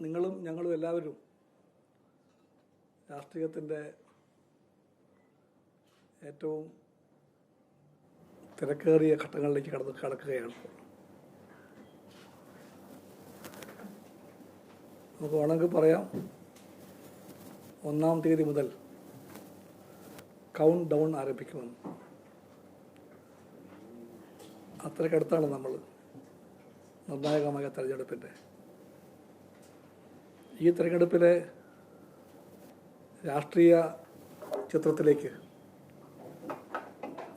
നിങ്ങളും ഞങ്ങളും എല്ലാവരും രാഷ്ട്രീയത്തിന്റെ ഏറ്റവും തിരക്കേറിയ ഘട്ടങ്ങളിലേക്ക് കടന്ന് കടക്കുകയാണ്. നമുക്ക് വേണമെങ്കിൽ പറയാം ഒന്നാം തീയതി മുതൽ കൗണ്ട് ഡൗൺ ആരംഭിക്കുമെന്ന് അത്രയ്ക്കടുത്താണ് നമ്മൾ നിർണായകമായ തെരഞ്ഞെടുപ്പിന്റെ ഈ തെരഞ്ഞെടുപ്പിലെ രാഷ്ട്രീയ ചിത്രത്തിലേക്ക്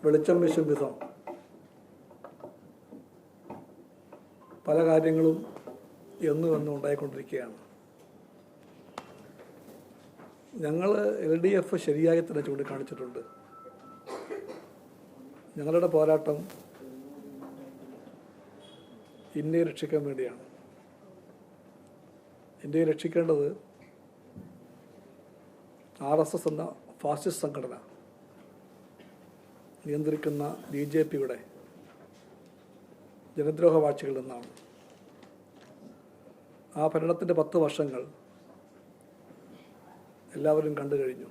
വെളിച്ചം വിശും വിധം പല കാര്യങ്ങളും എന്നും എന്നും ഉണ്ടായിക്കൊണ്ടിരിക്കുകയാണ്. ഞങ്ങൾ എൽ ഡി എഫ് ശരിയായി തന്നെ ചൂണ്ടിക്കാണിച്ചിട്ടുണ്ട്. ഞങ്ങളുടെ പോരാട്ടം ഇന്ത്യയെ രക്ഷിക്കാൻ വേണ്ടിയാണ്. ഇന്ത്യയെ രക്ഷിക്കേണ്ടത് ആർ എസ് എസ് എന്ന ഫാസിസ്റ്റ് സംഘടന നിയന്ത്രിക്കുന്ന ബി ജെ പിയുടെ ജനദ്രോഹ വാഴ്ചകളിൽ നിന്നാണ്. ആ ഭരണത്തിന്റെ പത്ത് വർഷങ്ങൾ എല്ലാവരും കണ്ടു കഴിഞ്ഞു.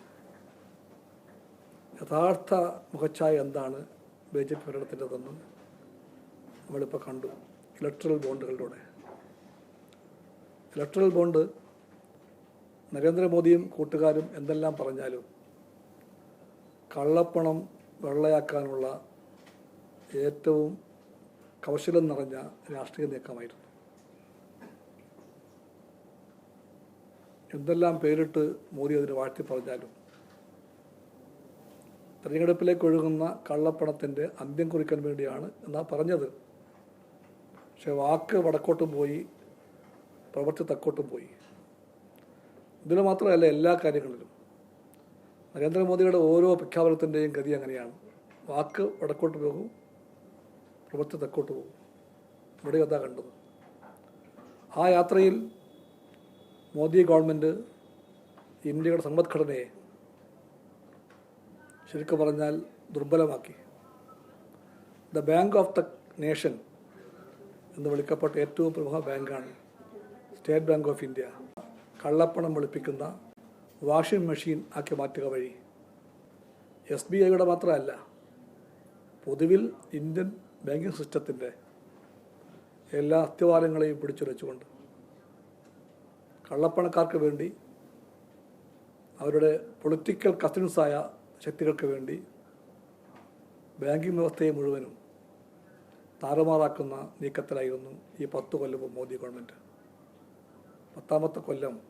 യഥാർത്ഥ മുഖച്ഛായ എന്താണ് ബി ജെ പി ഭരണത്തിന്റെതെന്ന് നമ്മളിപ്പോൾ കണ്ടു. ഇലക്ട്രൽ ബോണ്ടുകളിലൂടെ ഇലക്ട്രൽ ബോണ്ട് നരേന്ദ്രമോദിയും കൂട്ടുകാരും എന്തെല്ലാം പറഞ്ഞാലും കള്ളപ്പണം വെള്ളയാക്കാനുള്ള ഏറ്റവും കൗശലം നിറഞ്ഞ രാഷ്ട്രീയ നീക്കമായിരുന്നു. എന്തെല്ലാം പേരിട്ട് മോദി അതിന് വാഴ്ത്തി പറഞ്ഞാലും തെരഞ്ഞെടുപ്പിലേക്ക് ഒഴുകുന്ന കള്ളപ്പണത്തിന്റെ അന്ത്യം കുറിക്കാൻ വേണ്ടിയാണ് എന്നാ പറഞ്ഞത്. പക്ഷെ വാക്ക് വടക്കോട്ടും പോയി പ്രവൃത്തി തക്കോട്ടും പോയി. ഇതിൽ മാത്രമല്ല എല്ലാ കാര്യങ്ങളിലും നരേന്ദ്രമോദിയുടെ ഓരോ പ്രഖ്യാപനത്തിന്റെയും ഗതി അങ്ങനെയാണ്. വാക്ക് വടക്കോട്ട് പോകും പ്രവൃത്തി തെക്കോട്ട് പോകും. ഇവിടെ അതാ കണ്ടത്. ആ യാത്രയിൽ മോദി ഗവൺമെന്റ് ഇന്ത്യയുടെ സമ്പദ്ഘടനയെ ശരിക്കും പറഞ്ഞാൽ ദുർബലമാക്കി. The bank of the nation എന്ന് വിളിക്കപ്പെട്ട ഏറ്റവും പ്രമുഖ ബാങ്കാണ് സ്റ്റേറ്റ് ബാങ്ക് ഓഫ് ഇന്ത്യ കള്ളപ്പണം വെളുപ്പിക്കുന്ന വാഷിംഗ് മെഷീൻ ആക്കി മാറ്റുക വഴി. എസ് ബി ഐയുടെ മാത്രമല്ല പൊതുവിൽ ഇന്ത്യൻ ബാങ്കിങ് സിസ്റ്റത്തിന്റെ എല്ലാ അത്യവാരങ്ങളെയും പിടിച്ചുരച്ചുകൊണ്ട് കള്ളപ്പണക്കാർക്ക് വേണ്ടി അവരുടെ പൊളിറ്റിക്കൽ കസിൻസായ ശക്തികൾക്ക് വേണ്ടി ബാങ്കിങ് വ്യവസ്ഥയെ മുഴുവനും താറുമാറാക്കുന്ന നീക്കത്തിലായിരുന്നു ഈ പത്ത് കൊല്ലവും മോദി ഗവൺമെന്റ്. പത്താമത്തെ കൊല്ലം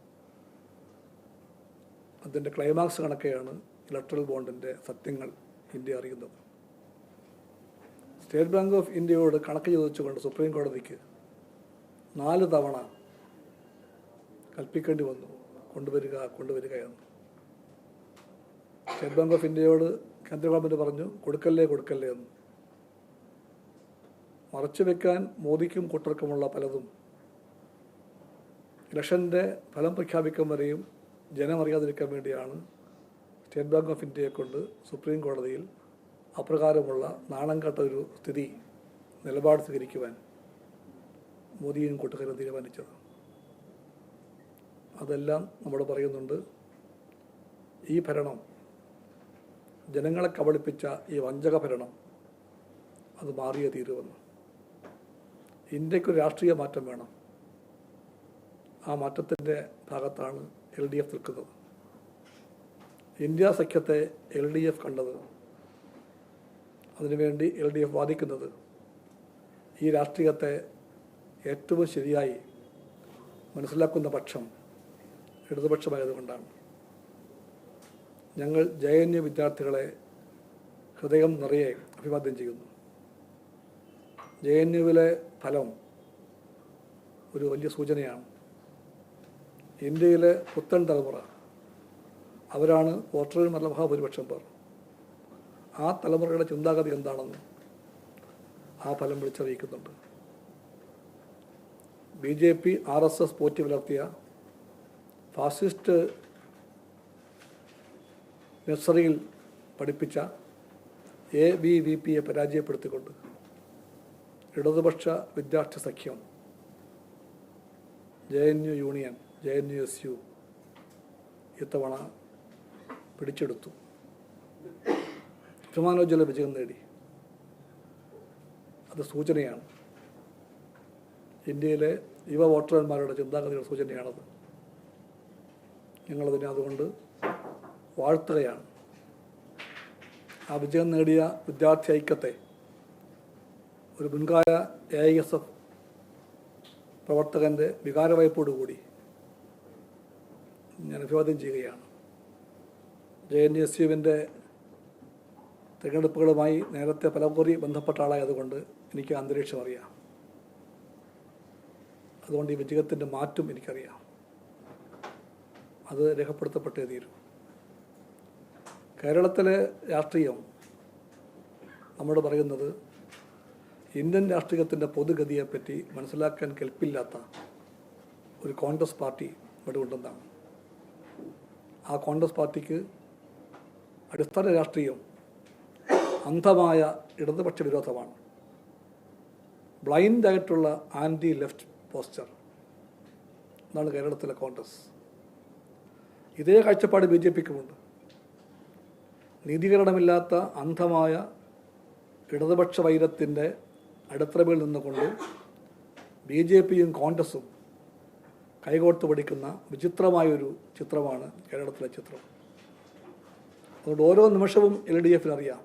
അതിന്റെ ക്ലൈമാക്സ് കണക്കെയാണ് ഇലക്ട്രൽ ബോണ്ടിന്റെ സത്യങ്ങൾ ഇന്ത്യ അറിയുന്നത്. സ്റ്റേറ്റ് ബാങ്ക് ഓഫ് ഇന്ത്യയോട് കണക്ക് ചോദിച്ചുകൊണ്ട് സുപ്രീം കോടതിക്ക് നാല് തവണ കൽപ്പിക്കേണ്ടി വന്നു. കൊണ്ടുവരിക കൊണ്ടുവരിക എന്ന്. സ്റ്റേറ്റ് ബാങ്ക് ഓഫ് ഇന്ത്യയോട് കേന്ദ്ര ഗവൺമെന്റ് പറഞ്ഞു കൊടുക്കല്ലേ കൊടുക്കല്ലേ എന്ന്. മറച്ചു വെക്കാൻ മോദിക്കും കൂട്ടർക്കുമുള്ള പലതും ഇലക്ഷന്റെ ഫലം പ്രഖ്യാപിക്കാൻ വരെയും ജനം അറിയാതിരിക്കാൻ വേണ്ടിയാണ് സ്റ്റേറ്റ് ബാങ്ക് ഓഫ് ഇന്ത്യയെ കൊണ്ട് സുപ്രീം കോടതിയിൽ അപ്രകാരമുള്ള നാണം കെട്ട ഒരു സ്ഥിതി നിലപാട് സ്വീകരിക്കുവാൻ മോദിയും കൂട്ടുകാരും തീരുമാനിച്ചത്. അതെല്ലാം നമ്മൾ പറയുന്നുണ്ട്. ഈ ഭരണം ജനങ്ങളെ കബളിപ്പിച്ച ഈ വഞ്ചക ഭരണം അത് മാറിയേ തീരുമെന്ന് ഇന്ത്യക്കൊരു രാഷ്ട്രീയ മാറ്റം വേണം. ആ മാറ്റത്തിന്റെ ഭാഗത്താണ് എൽ ഡി എഫ് നിൽക്കുന്നത്. ഇന്ത്യ സഖ്യത്തെ എൽ ഡി എഫ് കണ്ടത് അതിനുവേണ്ടി എൽ ഡി എഫ് വാദിക്കുന്നത് ഈ രാഷ്ട്രീയത്തെ ഏറ്റവും ശരിയായി മനസ്സിലാക്കുന്ന പക്ഷം ഇടതുപക്ഷമായതുകൊണ്ടാണ്. ഞങ്ങൾ ജെ എൻ യു വിദ്യാർത്ഥികളെ ഹൃദയം നിറയെ അഭിവാദ്യം ചെയ്യുന്നു. ജെ എൻ യുവിലെ ഫലം ഒരു വലിയ സൂചനയാണ്. ഇന്ത്യയിലെ പുത്തൻ തലമുറ. അവരാണ് വോട്ടറിൽ നല്ല മഹാഭൂരിപക്ഷം പേർ. ആ തലമുറയുടെ ചിന്താഗതി എന്താണെന്ന് ആ ഫലം വിളിച്ചറിയിക്കുന്നുണ്ട്. B J P R S S Potti പുലർത്തിയ ഫാസിസ്റ്റ് നഴ്സറിയിൽ പഠിപ്പിച്ച എ ബി വി പിയെ പരാജയപ്പെടുത്തിക്കൊണ്ട് ഇടതുപക്ഷ വിദ്യാർത്ഥി സഖ്യം J N U union J N U S U ഇത്തവണ പിടിച്ചെടുത്തു. വിമാനോജ്വല വിജയം നേടി. അത് സൂചനയാണ്. ഇന്ത്യയിലെ യുവ വോട്ടർമാരുടെ ചിന്താഗതിയുടെ സൂചനയാണത്. ഞങ്ങളതിനെ അതുകൊണ്ട് വാഴ്ത്തുകയാണ്. ആ വിജയം നേടിയ വിദ്യാർത്ഥി ഐക്യത്തെ ഒരു മുൻകാല എ ഐ എസ് എഫ് പ്രവർത്തകന്റെ വികാരവായ്പോടുകൂടി ഞാൻ അഭിവാദ്യം ചെയ്യുകയാണ്. ജെ എൻ എസ് യുവിന്റെ തിരഞ്ഞെടുപ്പുകളുമായി നേരത്തെ പലകുറി ബന്ധപ്പെട്ട ആളായതുകൊണ്ട് എനിക്ക് അന്തരീക്ഷം അറിയാം. അതുകൊണ്ട് ഈ വിജയത്തിന്റെ മാറ്റം എനിക്കറിയാം. അത് രേഖപ്പെടുത്തപ്പെട്ടേ തീരും. കേരളത്തിലെ രാഷ്ട്രീയം നമ്മോട് പറയുന്നത് ഇന്ത്യൻ രാഷ്ട്രീയത്തിന്റെ പൊതുഗതിയെപ്പറ്റി മനസ്സിലാക്കാൻ കെൽപ്പില്ലാത്ത ഒരു കോൺഗ്രസ് പാർട്ടി ഇവിടെ ഉണ്ടെന്നാണ് ആ കോൺഗ്രസ് പാർട്ടിക്ക് അടിസ്ഥാന രാഷ്ട്രീയം അന്ധമായ ഇടതുപക്ഷ വിരോധമാണ്. ബ്ലൈൻഡായിട്ടുള്ള ആന്റി ലെഫ്റ്റ് പോസ്റ്റർ എന്നാണ് കേരളത്തിലെ കോൺഗ്രസ്. ഇതേ കാഴ്ചപ്പാട് ബി ജെ പിക്കുമുണ്ട്. നീതീകരണമില്ലാത്ത അന്ധമായ ഇടതുപക്ഷ വൈരത്തിന്റെ അടിത്തറവിൽ നിന്നുകൊണ്ട് ബി ജെ പിയും കോൺഗ്രസും കൈകോർത്ത് പഠിക്കുന്ന വിചിത്രമായൊരു ചിത്രമാണ് കേരളത്തിലെ ചിത്രം. അതുകൊണ്ട് ഓരോ നിമിഷവും എൽ ഡി എഫിന് അറിയാം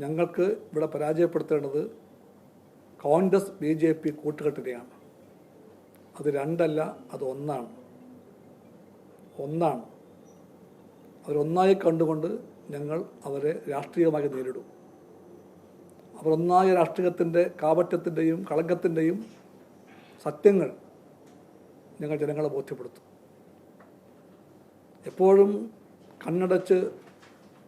ഞങ്ങൾക്ക് ഇവിടെ പരാജയപ്പെടുത്തേണ്ടത് കോൺഗ്രസ് ബി ജെ പി കൂട്ടുകെട്ടിനെയാണ്. അത് രണ്ടല്ല അത് ഒന്നാണ്. ഒന്നാണ്. അവരൊന്നായി കണ്ടുകൊണ്ട് ഞങ്ങൾ അവരെ രാഷ്ട്രീയമായി നേരിടും. അവർ രാഷ്ട്രീയത്തിന്റെ കാപട്യത്തിന്റെയും കളങ്കത്തിന്റെയും സത്യങ്ങൾ ഞങ്ങൾ ജനങ്ങളെ ബോധ്യപ്പെടുത്തും. എപ്പോഴും കണ്ണടച്ച്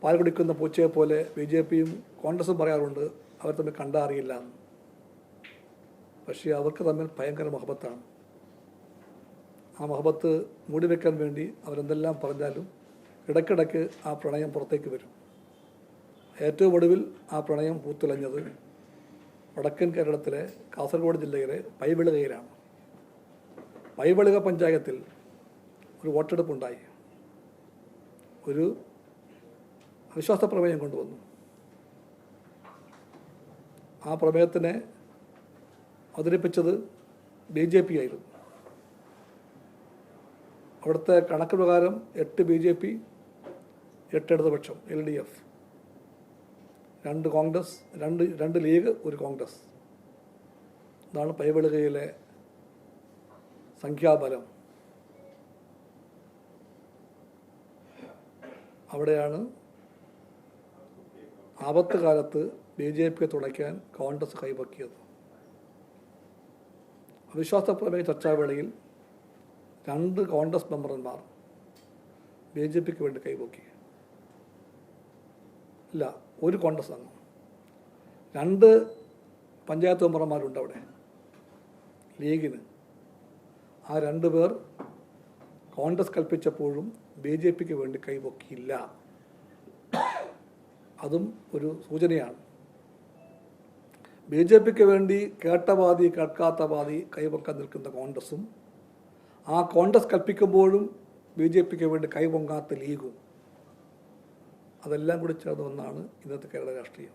പാൽ കുടിക്കുന്ന പൂച്ചയെ പോലെ ബി ജെ പിയും കോൺഗ്രസും പറയാറുണ്ട് അവർ തമ്മിൽ കണ്ടറിയില്ല എന്ന്. പക്ഷേ അവർക്ക് തമ്മിൽ ഭയങ്കര മഹബത്താണ്. ആ മഹബത്ത് മൂടിവെക്കാൻ വേണ്ടി അവരെന്തെല്ലാം പറഞ്ഞാലും ഇടയ്ക്കിടയ്ക്ക് ആ പ്രണയം പുറത്തേക്ക് വരും. ഏറ്റവും ഒടുവിൽ ആ പ്രണയം പൂത്തുലഞ്ഞത് വടക്കൻ കേരളത്തിലെ കാസർഗോഡ് ജില്ലയിലെ പൈവിളുകയിലാണ്. പൈവിളുക പഞ്ചായത്തിൽ ഒരു വോട്ടെടുപ്പുണ്ടായി. ഒരു അവിശ്വാസ പ്രമേയം കൊണ്ടുവന്നു. ആ പ്രമേയത്തിനെ അവതരിപ്പിച്ചത് ബി ജെ പി ആയിരുന്നു. അവിടുത്തെ കണക്ക് പ്രകാരം എട്ട് ബി ജെ പി എട്ട് ഇടതുപക്ഷം എൽ ഡി എഫ്. രണ്ട് കോൺഗ്രസ് രണ്ട് രണ്ട് ലീഗ് ഒരു കോൺഗ്രസ്. ഇതാണ് പൈവെളുകയിലെ സംഖ്യാബലം. അവിടെയാണ് ആപത്ത് കാലത്ത് ബി ജെ പിയെ തുണയ്ക്കാൻ കോൺഗ്രസ് കൈവക്കിയത്. അവിശ്വാസ പ്രമേയ ചർച്ചാവേളയിൽ രണ്ട് കോൺഗ്രസ് മെമ്പർമാർ ബി ജെ പിക്ക് വേണ്ടി കൈപൊക്കി ഇല്ല ഒരു കോൺഗ്രസ് അംഗം. രണ്ട് പഞ്ചായത്ത് മെമ്പർമാരുണ്ട് അവിടെ. ലീഗിന്. ആ രണ്ടു പേർ കോൺഗ്രസ് കൽപ്പിച്ചപ്പോഴും ബി ജെ പിക്ക് വേണ്ടി കൈപൊക്കിയില്ല അതും ഒരു സൂചനയാണ്. ബി ജെ പിക്ക് വേണ്ടി കേട്ടവാദി പാതി കേൾക്കാത്ത വാദി കൈപൊക്കാൻ നിൽക്കുന്ന കോൺഗ്രസും ആ കോൺഗ്രസ് കൽപ്പിക്കുമ്പോഴും ബി ജെ പിക്ക് വേണ്ടി കൈപൊങ്ങാത്ത ലീഗും അതെല്ലാം കൂടി ചേർന്ന് ഒന്നാണ് ഇന്നത്തെ കേരള രാഷ്ട്രീയം.